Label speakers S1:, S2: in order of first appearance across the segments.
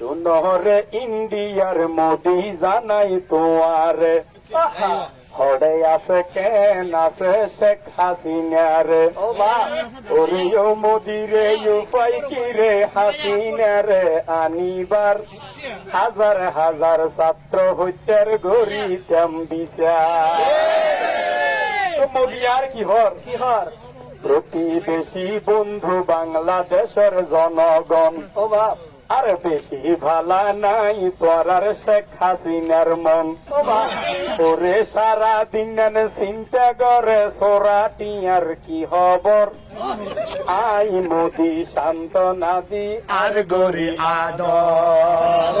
S1: শুনরে ইন্ডিয়ার মোদি জানাই তোমারে হরে আছে কেন আছে শেখ হাসিনারে? ওরে ও মোদিরে উপায় কি রে হাসিনারে আনিবার? হাজার হাজার ছাত্র হত্যার গড়ি তেম বিচার মোদি আর কি হর?
S2: কি হর
S1: প্রতিবেশী বন্ধু বাংলাদেশের জনগণ।
S2: বাপ
S1: আর বেশি ভালা নাই তোরার শেখ হাসিনার মন। ওরে সারা দিন চিন্তা করে সোরাটি আর কি খবর? আই মোদি শান্ত নাদি আর গরি আদর।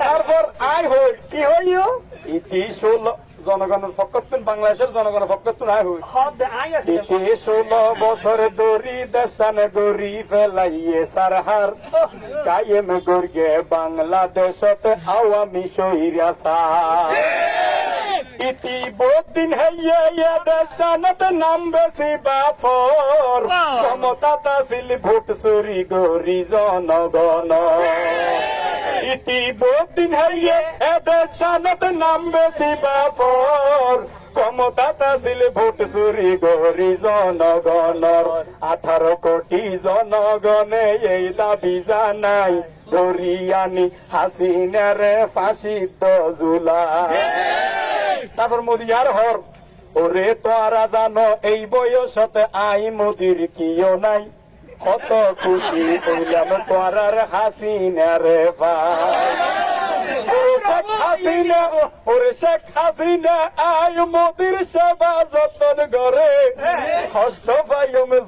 S1: তারপর আই হই কি হইও? ইতি ষোলো জনগণের ফকতুন বাংলাদেশের জনগণের ফকতুন আই হই ইতি ষোলো বছর দড়ি দেশান গড়ি ফেলাইয়ে সারহার। কায়েম গর্গে বাংলাদেশত আওয়ামী শহীরা সার ইতি বহুদিন হইয়ে ইয়ে দেশানত নাম বেশি বাফর। ক্ষমতা তাসিল ভোট চুরি গরি জনগণ। ইতি বহুদিন হইয়ে এ দেশানত নাম বেশি বাফর। ক্ষমতা তাসিল ভোট চুরি গরি জনগণর আঠারো কোটি জনগণে এই দাবি জানাই। ধরিয়ানি হাসিনারে ফাঁসি জুলা তারপর মোদি আর হর। ওরে তোরা জানো, এই বয়সতে আই মোদির কিও নাই? কত খুশি হইলাম তোরার হাসিনা সেবা যতন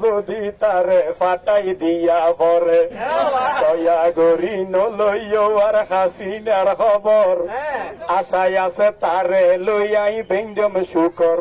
S1: যদি তারে ফাটাই দিয়া পরে দয়া গরি নলইও হাসিনার খবর। আশায় আছে তারে লইয়াই বেঞ্জম শুকর।